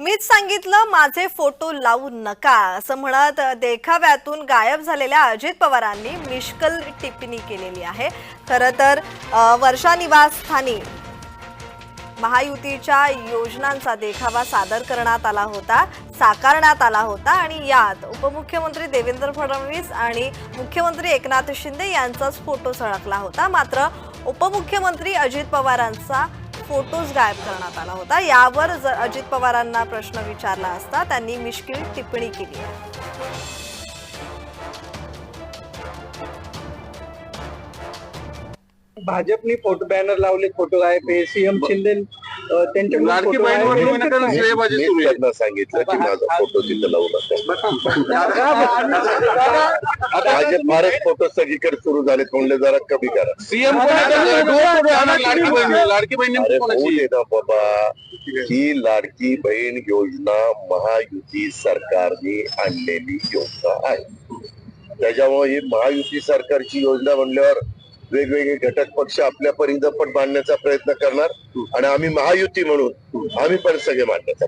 मीच सांगितलं माझे फोटो लावू नका. असं म्हणत देखाव्यातून गायब झालेल्या अजित पवारांनी मिश्कल टिप्पणी केलेली आहे. खरं तर वर्षा निवासस्थानी महायुतीच्या योजनांचा देखावा सादर करण्यात आला होता साकारण्यात आला होता आणि यात उपमुख्यमंत्री देवेंद्र फडणवीस आणि मुख्यमंत्री एकनाथ शिंदे यांचाच फोटो सळकला होता. मात्र उपमुख्यमंत्री अजित पवारांचा फोटोज गायब करण्यात आला होता. यावर जर अजित पवारांना प्रश्न विचारला असता त्यांनी मिश्किल टिप्पणी केली. आहे भाजपनी फोटो बॅनर लावले फोटो गायब सीएम शिंदे लाडकी बहीण आहे. म्हणून विनाकारण मी- श्रेयबाजी मी सुरू आहे. त्यांना सांगितलं की माझा फोटो तिथं लावू नका. माझे फारच फोटो सगळीकडे सुरू झाले म्हणले जरा कमी करा. सीएम लाडकी बहीण बाबा. ही लाडकी बहीण योजना महायुती सरकारने आणलेली योजना आहे. त्याच्यामुळे ही महायुती सरकारची योजना म्हणल्यावर वेगवेगळे घटक पक्ष आपल्या परिंद पण मांडण्याचा प्रयत्न करणार आणि आम्ही महायुती म्हणून आम्ही पण सगळे मांडण्याचा